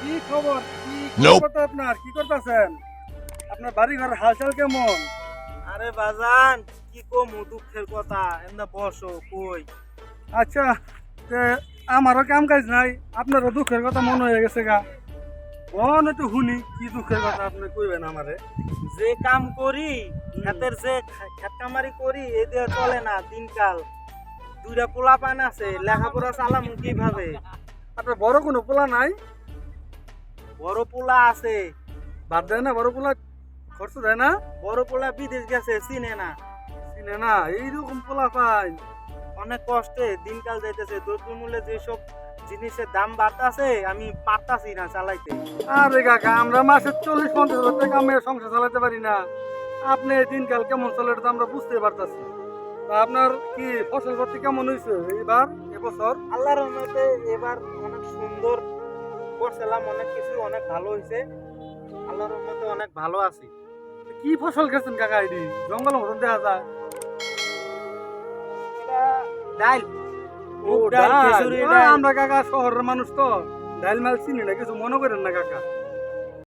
কি খবর? কি. খবর আপনার? কি করতেছেন? আপনার বাড়ি ঘর হালচাল কেমন? আরে বাজান কি কমু দুঃখের কথা এমনি বসো কই? আচ্ছা তে আমারও কাম কাজ নাই আপনারও দুঃখের কথা মনে হয়ে গেছে গা। মন একটু শুনি কি দুঃখের কথা আপনি কইবেন আমারে? যে কাম করি ক্ষেতের যে খা- ক্ষেত কামারি করি এই দিয়ে চলে না দিনকাল। দুইটা পোলা পান আছে লেখাপড়া চালাম কীভাবে? আপনার বড় কোনো পোলা নাই। বড় পোলা আছে। বাদ দেয় না বড় পোলা খরচ দেয় না। বড় পোলা বিদেশ গেছে চিনে না। চিনে না এইরকম পোলা পাই। অনেক কষ্টে দিনকাল যাইতেছে দ্রব্যমূল্যে যেসব জিনিসের দাম বাড়তাছে আমি পারতাছি না চালাইতে। আরে কাকা আমরা মাসে চল্লিশ পঞ্চাশ হাজার টাকা মেয়ে সংসার চালাতে পারি না। আপনি দিনকাল কেমন চলে এটা আমরা বুঝতে পারতাছি। আপনার কি ফসল পাতি কেমন হয়েছে এইবার এবছর? আল্লাহর রহমতে এবার অনেক সুন্দর করছিলাম অনেক কিছু অনেক ভালো হয়েছে। আল্লাহর রহমতে অনেক ভালো আছি। কি ফসল খেয়েছেন কাকা এটি? জঙ্গল মতন দেখা যায়। ডাল। আমরা কাকা শহরের মানুষ তো। ডাল মাল চিনি না কিছু মনে করেন না কাকা?